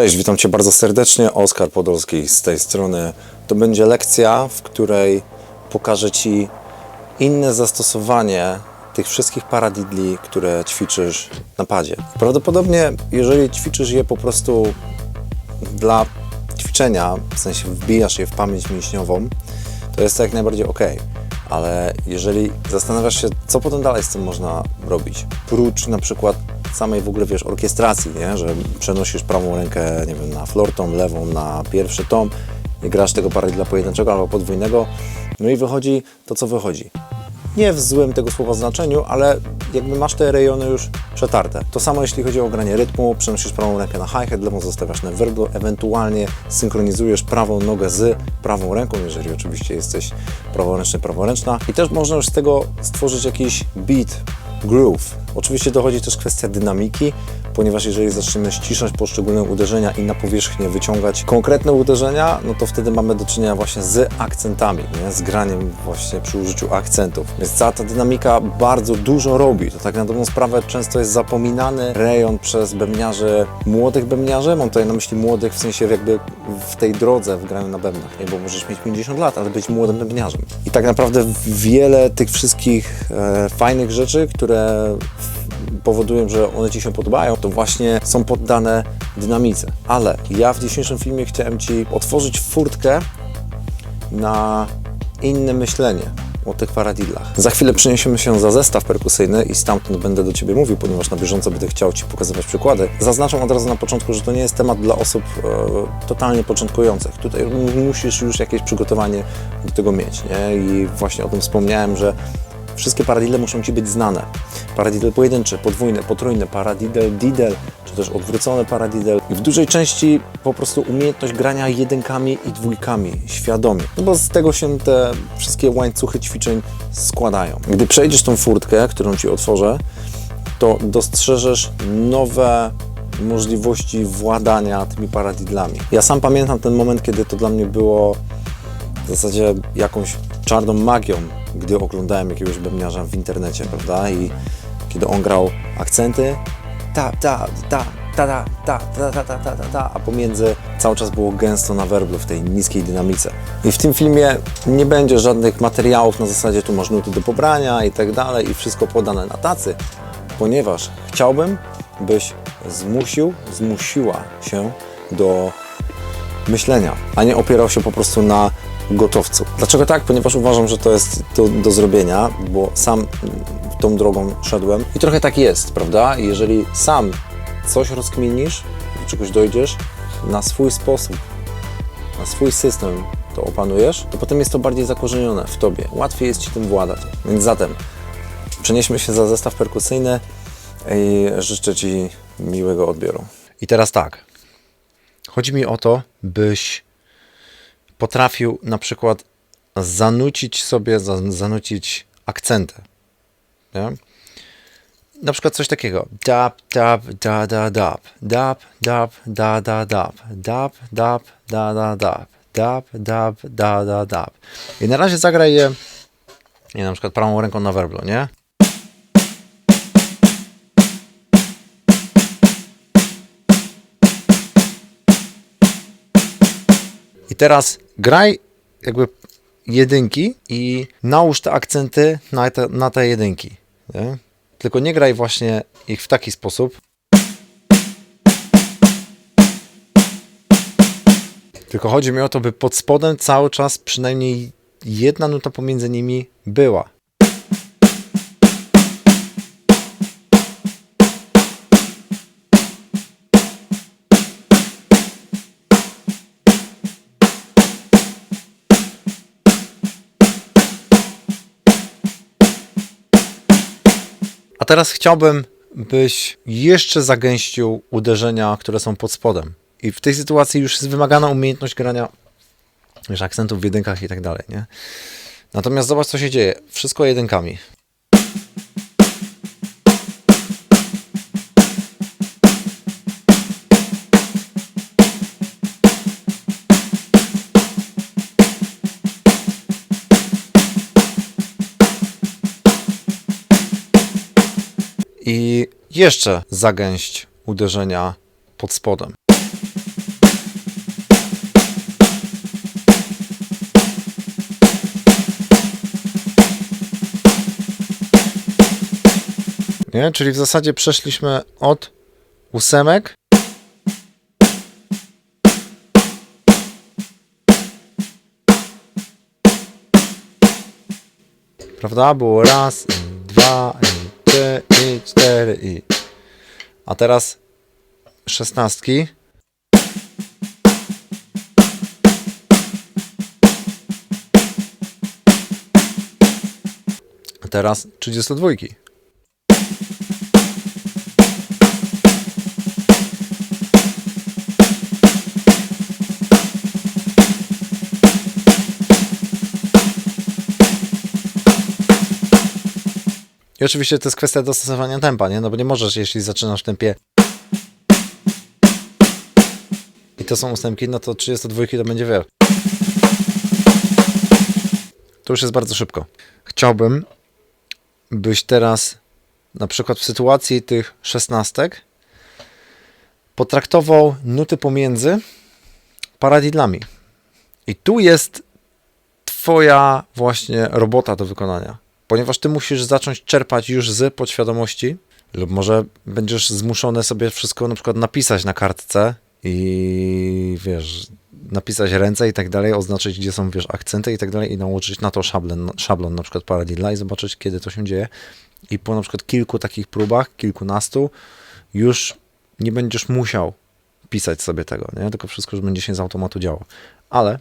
Cześć, witam Cię bardzo serdecznie. Oskar Podolski z tej strony. To będzie lekcja, w której pokażę Ci inne zastosowanie tych wszystkich paradidli, które ćwiczysz na padzie. Prawdopodobnie, jeżeli ćwiczysz je po prostu dla ćwiczenia, w sensie wbijasz je w pamięć mięśniową, to jest to jak najbardziej ok. Ale jeżeli zastanawiasz się, co potem dalej z tym można robić, prócz na przykład samej w ogóle, wiesz, orkiestracji, nie? że przenosisz prawą rękę, nie wiem, na flortom, lewą na pierwszy tom i grasz tego paradidla pojedynczego albo podwójnego, no i wychodzi to, co wychodzi nie w złym tego słowa znaczeniu, ale jakby masz te rejony już przetarte. To samo jeśli chodzi o granie rytmu, przenosisz prawą rękę na hi-hat, lewą zostawiasz na werdo, ewentualnie synchronizujesz prawą nogę z prawą ręką, jeżeli oczywiście jesteś praworęczny, praworęczna i też można już z tego stworzyć jakiś beat, groove. Oczywiście dochodzi też kwestia dynamiki, ponieważ jeżeli zaczniemy ściszać poszczególne uderzenia i na powierzchnię wyciągać konkretne uderzenia, no to wtedy mamy do czynienia właśnie z akcentami, nie? z graniem właśnie przy użyciu akcentów. Więc cała ta dynamika bardzo dużo robi. To tak na dobrą sprawę często jest zapominany rejon przez bębniarzy, młodych bębniarzy, mam tutaj na myśli młodych w sensie jakby w tej drodze w graniu na bębnach, nie? bo możesz mieć 50 lat, ale być młodym bębniarzem. I tak naprawdę wiele tych wszystkich e, fajnych rzeczy, które powodują, że one Ci się podobają, to właśnie są poddane dynamice. Ale ja w dzisiejszym filmie chciałem Ci otworzyć furtkę na inne myślenie o tych paradidlach. Za chwilę przeniesiemy się za zestaw perkusyjny i stamtąd będę do Ciebie mówił, ponieważ na bieżąco będę chciał Ci pokazywać przykłady. Zaznaczam od razu na początku, że to nie jest temat dla osób e, totalnie początkujących. Tutaj musisz już jakieś przygotowanie do tego mieć. Nie? I właśnie o tym wspomniałem, że Wszystkie paradidle muszą Ci być znane. Paradidel pojedynczy, podwójny, potrójny, paradidel, didel, czy też odwrócony paradidel. I w dużej części po prostu umiejętność grania jedynkami i dwójkami, świadomie. No bo z tego się te wszystkie łańcuchy ćwiczeń składają. Gdy przejdziesz tą furtkę, którą Ci otworzę, to dostrzeżesz nowe możliwości władania tymi paradidlami. Ja sam pamiętam ten moment, kiedy to dla mnie było w zasadzie jakąś czarną magią, gdy oglądałem jakiegoś bębniarza w internecie, prawda? I kiedy on grał akcenty, ta, ta, ta, ta, ta, ta, ta, ta, ta, ta, ta, ta, a pomiędzy cały czas było gęsto na werblu w tej niskiej dynamice. I w tym filmie nie będzie żadnych materiałów na zasadzie tu masz nuty do pobrania i tak dalej i wszystko podane na tacy, ponieważ chciałbym, byś zmusił, zmusiła się do myślenia, a nie opierał się po prostu na gotowcu. Dlaczego tak? Ponieważ uważam, że to jest do, do zrobienia, bo sam tą drogą szedłem i trochę tak jest, prawda? Jeżeli sam coś rozkminisz, do czegoś dojdziesz na swój sposób, na swój system to opanujesz, to potem jest to bardziej zakorzenione w tobie. Łatwiej jest ci tym władać. Więc zatem przenieśmy się za zestaw perkusyjny i życzę ci miłego odbioru. I teraz tak. Chodzi mi o to, byś potrafił na przykład zanucić sobie, za- zanucić akcenty. Nie? Na przykład coś takiego. Dab, dab, da, da, dab. Dab, dab, da, da, dab. Dab, dab, da, da, dab. Dab, dab, da, da, dab. I na razie zagraj je, nie, na przykład prawą ręką na werblu, nie? Teraz graj jakby jedynki i nałóż te akcenty na te, na te jedynki. Nie? Tylko nie graj właśnie ich w taki sposób. Tylko chodzi mi o to, by pod spodem cały czas przynajmniej jedna nuta pomiędzy nimi była. Teraz chciałbym, byś jeszcze zagęścił uderzenia, które są pod spodem. I w tej sytuacji już jest wymagana umiejętność grania wiesz, akcentów w jedynkach i tak dalej, nie? Natomiast zobacz, co się dzieje. Wszystko jedynkami. jeszcze zagęść uderzenia pod spodem. Nie? Czyli w zasadzie przeszliśmy od ósemek Prawda? Było raz, i dwa, i trzy, i cztery, i a teraz szesnastki. A teraz 32. I oczywiście to jest kwestia dostosowania tempa, nie? No bo nie możesz, jeśli zaczynasz w tempie i to są ustępki, no to 32 to będzie wiele. To już jest bardzo szybko. Chciałbym, byś teraz na przykład w sytuacji tych szesnastek potraktował nuty pomiędzy paradidlami. I tu jest Twoja właśnie robota do wykonania ponieważ ty musisz zacząć czerpać już z podświadomości, lub może będziesz zmuszony sobie wszystko na przykład napisać na kartce i wiesz, napisać ręce i tak dalej, oznaczyć, gdzie są, wiesz, akcenty i tak dalej i nałożyć na to szablon, szablon na przykład Paradidla i zobaczyć, kiedy to się dzieje. I po na przykład kilku takich próbach, kilkunastu, już nie będziesz musiał pisać sobie tego, nie? Tylko wszystko już będzie się z automatu działo. Ale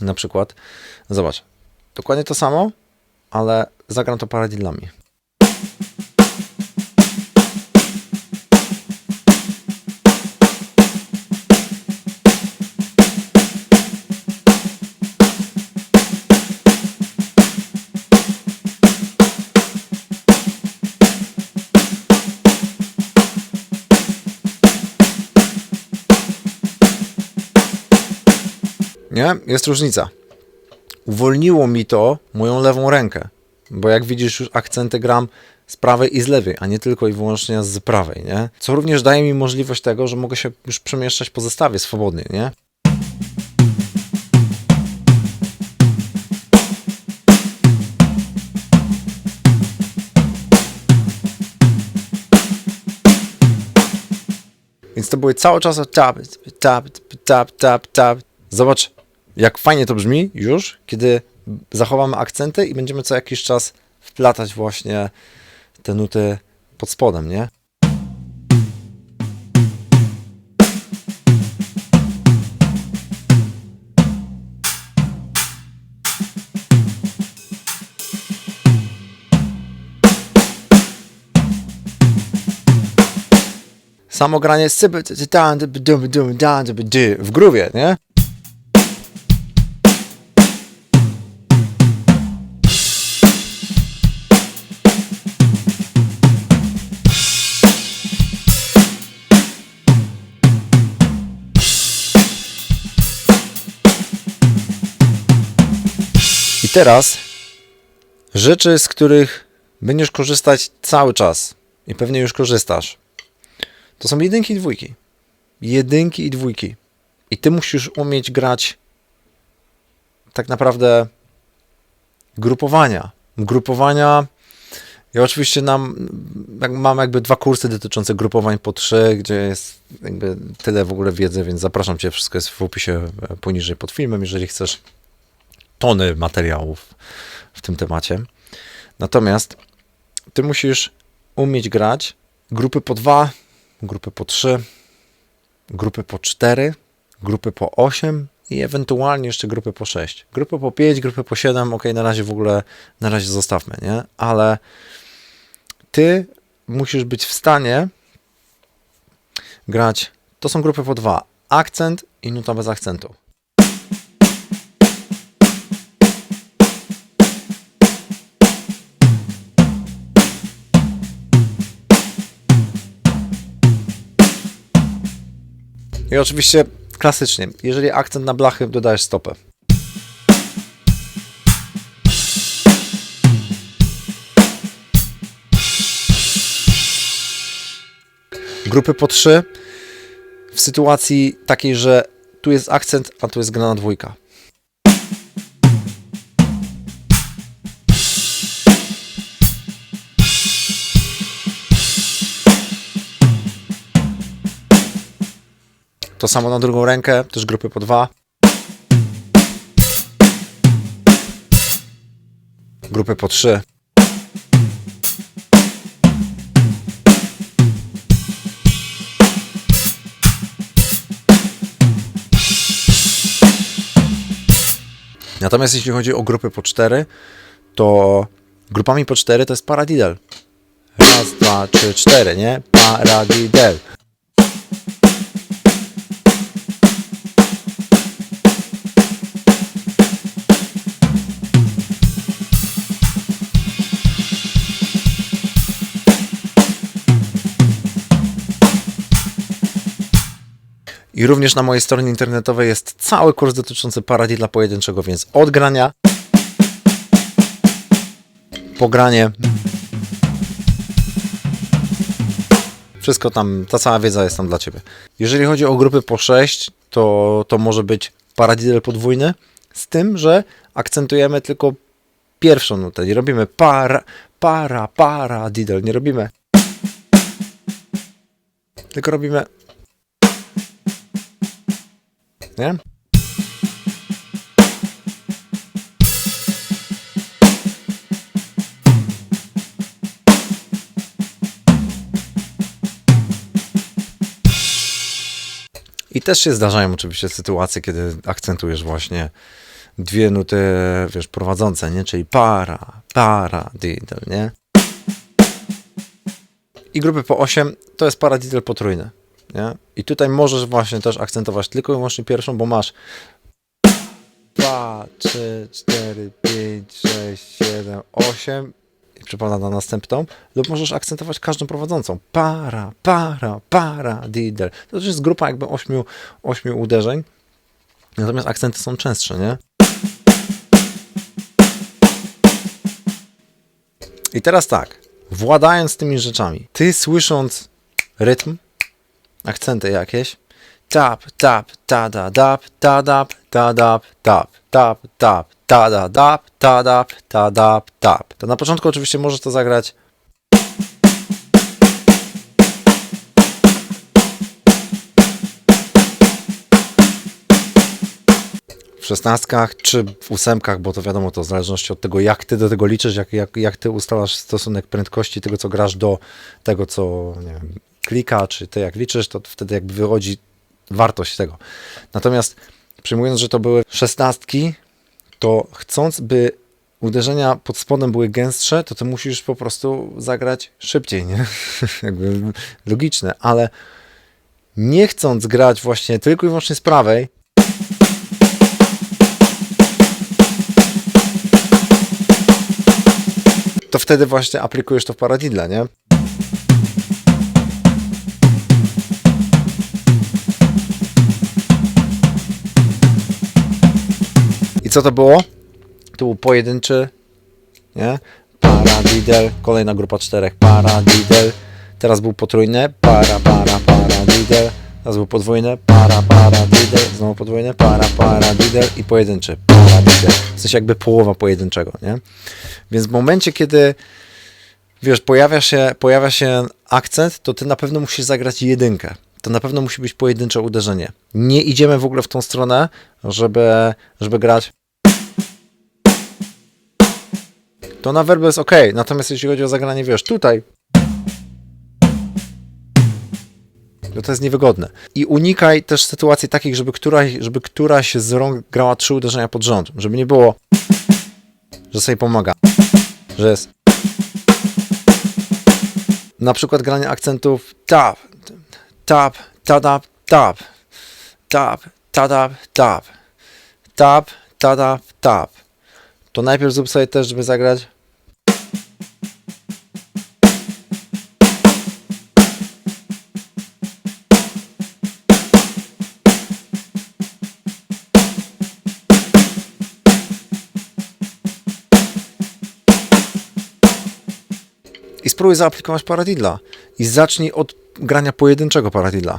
na przykład, zobacz, dokładnie to samo, ale zagram to paradilami. Nie? Jest różnica uwolniło mi to moją lewą rękę. Bo jak widzisz, już akcenty gram z prawej i z lewej, a nie tylko i wyłącznie z prawej, nie? Co również daje mi możliwość tego, że mogę się już przemieszczać po zestawie swobodnie, nie? Więc to były cały czas tap, tap, tap, tap, tap. Zobacz, jak fajnie to brzmi już, kiedy zachowamy akcenty i będziemy co jakiś czas wplatać właśnie te nuty pod spodem, nie? Samo granie w gruwie, nie? Teraz rzeczy, z których będziesz korzystać cały czas i pewnie już korzystasz. To są jedynki i dwójki. Jedynki i dwójki. I ty musisz umieć grać tak naprawdę grupowania. Grupowania. Ja oczywiście nam, mam jakby dwa kursy dotyczące grupowań po trzy, gdzie jest jakby tyle w ogóle wiedzy, więc zapraszam Cię. Wszystko jest w opisie poniżej pod filmem, jeżeli chcesz tony materiałów w tym temacie. Natomiast ty musisz umieć grać grupy po dwa, grupy po trzy, grupy po cztery, grupy po osiem i ewentualnie jeszcze grupy po sześć. Grupy po pięć, grupy po siedem, ok, na razie w ogóle, na razie zostawmy, nie? Ale ty musisz być w stanie grać, to są grupy po dwa, akcent i nuta bez akcentu. I oczywiście klasycznie, jeżeli akcent na blachy, dodajesz stopę. Grupy po trzy w sytuacji takiej, że tu jest akcent, a tu jest grana dwójka. To samo na drugą rękę, też grupy po dwa. Grupy po trzy. Natomiast jeśli chodzi o grupy po cztery, to grupami po cztery to jest paradiddle. Raz, dwa, trzy, cztery, nie? Paradiddle. I również na mojej stronie internetowej jest cały kurs dotyczący paradidla pojedynczego, więc od grania, pogranie, wszystko tam, ta cała wiedza jest tam dla Ciebie. Jeżeli chodzi o grupy po 6, to, to może być paradiddle podwójny, z tym, że akcentujemy tylko pierwszą nutę. Nie robimy para, para, paradiddle, nie robimy. Tylko robimy nie? I też się zdarzają oczywiście sytuacje, kiedy akcentujesz właśnie dwie nuty, wiesz, prowadzące, nie? Czyli para, para, diddle, nie? I grupy po 8 to jest paradiddle potrójny. Nie? I tutaj możesz właśnie też akcentować tylko i wyłącznie pierwszą, bo masz 2, 3, 4, 5, 6, 7, 8 i przypada na następną, lub możesz akcentować każdą prowadzącą. Para, para, para, diddle. To też jest grupa jakby 8, 8 uderzeń, natomiast akcenty są częstsze, nie? I teraz tak, władając tymi rzeczami, ty słysząc rytm, akcenty jakieś. Tap, tap, tada, dap, tadap, tadap, tap, tap, tap, tada, dap, tadap, tadap, tap. To na początku oczywiście możesz to zagrać w szesnastkach czy w ósemkach, bo to wiadomo, to w zależności od tego, jak ty do tego liczysz, jak, jak, jak ty ustalasz stosunek prędkości tego, co grasz do tego, co nie wiem, klika, czy ty jak liczysz, to wtedy jakby wychodzi wartość tego. Natomiast przyjmując, że to były szesnastki, to chcąc, by uderzenia pod spodem były gęstsze, to ty musisz po prostu zagrać szybciej, nie? jakby logiczne, ale nie chcąc grać właśnie tylko i wyłącznie z prawej, to wtedy właśnie aplikujesz to w paradidle, nie? Co to było? To był pojedynczy, nie? Paradiddle, kolejna grupa czterech, paradiddle. Teraz był potrójny, para, para, paradiddle. Teraz był podwójny, para, paradiddle. Znowu podwójny, para, paradiddle i pojedynczy, paradiddle. W sensie jakby połowa pojedynczego, nie? Więc w momencie, kiedy wiesz, pojawia się, pojawia się akcent, to ty na pewno musisz zagrać jedynkę. To na pewno musi być pojedyncze uderzenie. Nie idziemy w ogóle w tą stronę, żeby, żeby grać to na werbę jest ok. Natomiast jeśli chodzi o zagranie, wiesz, tutaj, to to jest niewygodne. I unikaj też sytuacji takich, żeby któraś, żeby któraś z rąk grała trzy uderzenia pod rząd. Żeby nie było, że sobie pomaga. Że jest na przykład granie akcentów tap, tap, tadap, tap, tap, tadap, tap, tap, tadap, tap. To najpierw zrób sobie też, żeby zagrać i spróbuj zaaplikować paradidla. I zacznij od grania pojedynczego paradidla.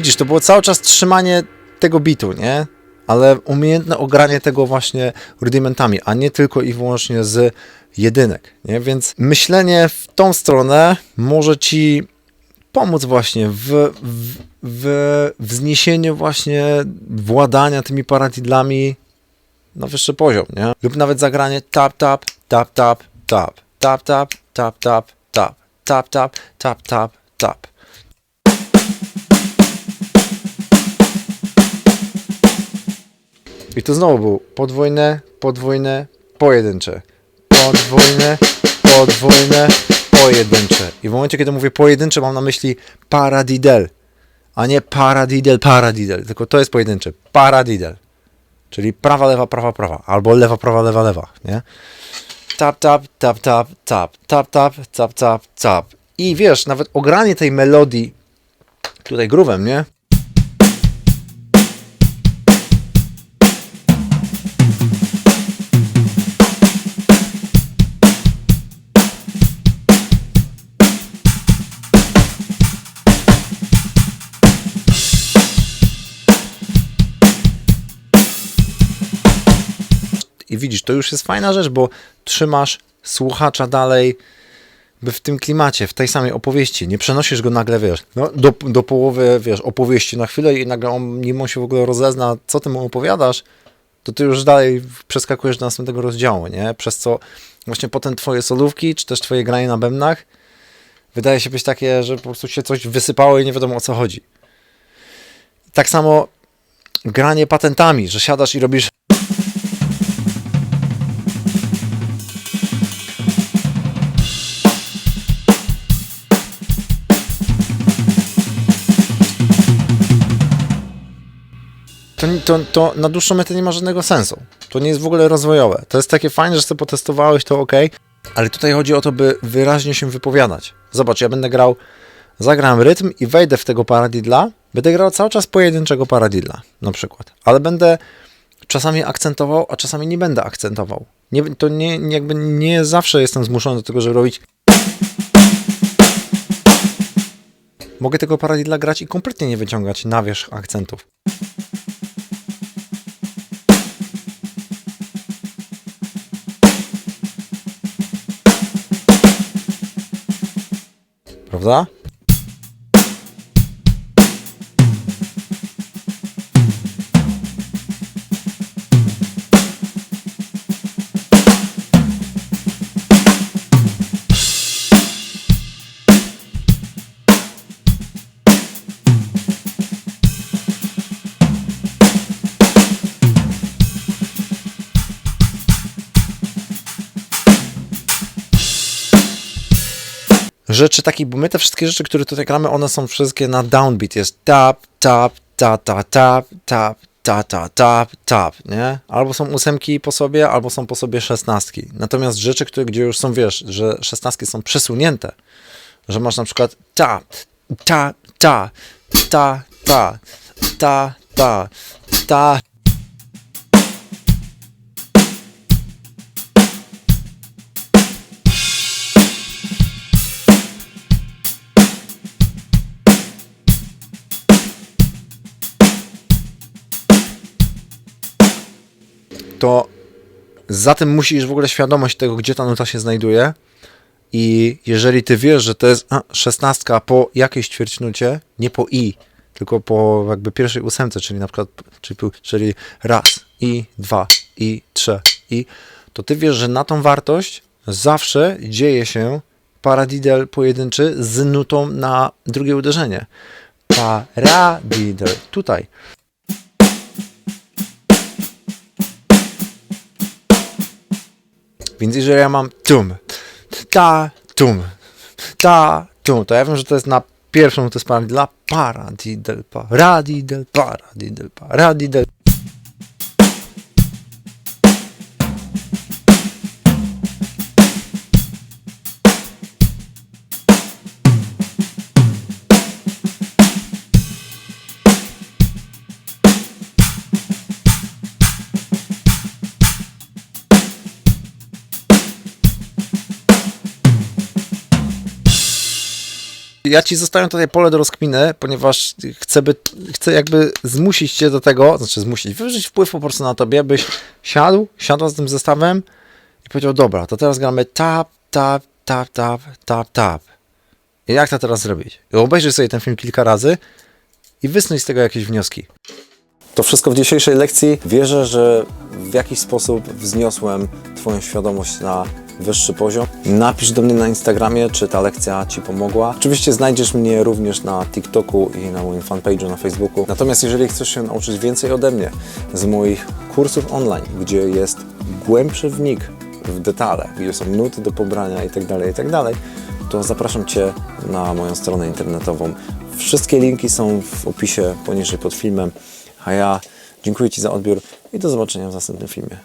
Widzisz, to było cały czas trzymanie tego bitu, nie? Ale umiejętne ogranie tego właśnie rudymentami, a nie tylko i wyłącznie z jedynek, nie? Więc myślenie w tą stronę może ci pomóc właśnie w, w, w wzniesieniu właśnie władania tymi paradidlami na wyższy poziom, nie? Lub nawet zagranie tap, tap, tap, tap, tap, tap, tap, tap, tap, tap, tap, tap, tap, tap. I to znowu był podwójne, podwójne, pojedyncze. Podwójne, podwójne, pojedyncze. I w momencie, kiedy mówię pojedyncze, mam na myśli paradidel, a nie paradidel, paradidel, tylko to jest pojedyncze. Paradidel. Czyli prawa, lewa, prawa, prawa. Albo lewa, prawa, lewa, lewa, nie? Tap, tap, tap, tap, tap, tap, tap, tap, tap, tap. I wiesz, nawet ogranie tej melodii tutaj grówem, nie? Widzisz, to już jest fajna rzecz, bo trzymasz słuchacza dalej w tym klimacie, w tej samej opowieści. Nie przenosisz go nagle, wiesz, no, do, do połowy, wiesz, opowieści na chwilę i nagle on, nim on się w ogóle rozezna, co ty mu opowiadasz, to ty już dalej przeskakujesz do następnego rozdziału, nie? Przez co właśnie potem twoje solówki, czy też twoje granie na bębnach wydaje się być takie, że po prostu się coś wysypało i nie wiadomo o co chodzi. Tak samo granie patentami, że siadasz i robisz to, to, na dłuższą metę nie ma żadnego sensu. To nie jest w ogóle rozwojowe. To jest takie fajne, że sobie potestowałeś, to ok, ale tutaj chodzi o to, by wyraźnie się wypowiadać. Zobacz, ja będę grał, zagram rytm i wejdę w tego paradidla, będę grał cały czas pojedynczego paradidla, na przykład, ale będę czasami akcentował, a czasami nie będę akcentował. Nie, to nie, jakby nie zawsze jestem zmuszony do tego, żeby robić Mogę tego paradidla grać i kompletnie nie wyciągać na wierzch akcentów. да? Rzeczy takich, bo my te wszystkie rzeczy, które tutaj gramy, one są wszystkie na downbeat. Jest tap, tap, ta, ta, tap, tap, ta, ta, tap, tap, nie? Albo są ósemki po sobie, albo są po sobie szesnastki. Natomiast rzeczy, które, gdzie już są, wiesz, że szesnastki są przesunięte, że masz na przykład ta, ta, ta, ta, ta, ta, ta, ta, to za tym musisz w ogóle świadomość tego, gdzie ta nuta się znajduje. I jeżeli ty wiesz, że to jest a, szesnastka po jakiejś ćwierćnucie, nie po i, tylko po jakby pierwszej ósemce, czyli na przykład, czyli, czyli raz, i, dwa, i, trzy, i, to ty wiesz, że na tą wartość zawsze dzieje się paradidel pojedynczy z nutą na drugie uderzenie. Paradidel. Tutaj. Więc jeżeli ja mam tum, ta, tum, ta, tum, to ja wiem, że to jest na pierwszą to jest dla para, di del pa, para, pa, Ja ci zostawiam tutaj pole do rozkminy, ponieważ chcę, by, chcę jakby zmusić cię do tego, znaczy zmusić, wywrzeć wpływ po prostu na tobie, byś siadł, siadła z tym zestawem i powiedział, dobra, to teraz gramy tap, tap, tap, tap, tap, tap. I jak to teraz zrobić? I obejrzyj sobie ten film kilka razy i wysnuj z tego jakieś wnioski. To wszystko w dzisiejszej lekcji. Wierzę, że w jakiś sposób wzniosłem Twoją świadomość na wyższy poziom. Napisz do mnie na Instagramie, czy ta lekcja Ci pomogła. Oczywiście znajdziesz mnie również na TikToku i na moim fanpage'u na Facebooku. Natomiast jeżeli chcesz się nauczyć więcej ode mnie z moich kursów online, gdzie jest głębszy wnik w detale, gdzie są nuty do pobrania itd., itd., to zapraszam Cię na moją stronę internetową. Wszystkie linki są w opisie poniżej pod filmem. A ja dziękuję Ci za odbiór i do zobaczenia w następnym filmie.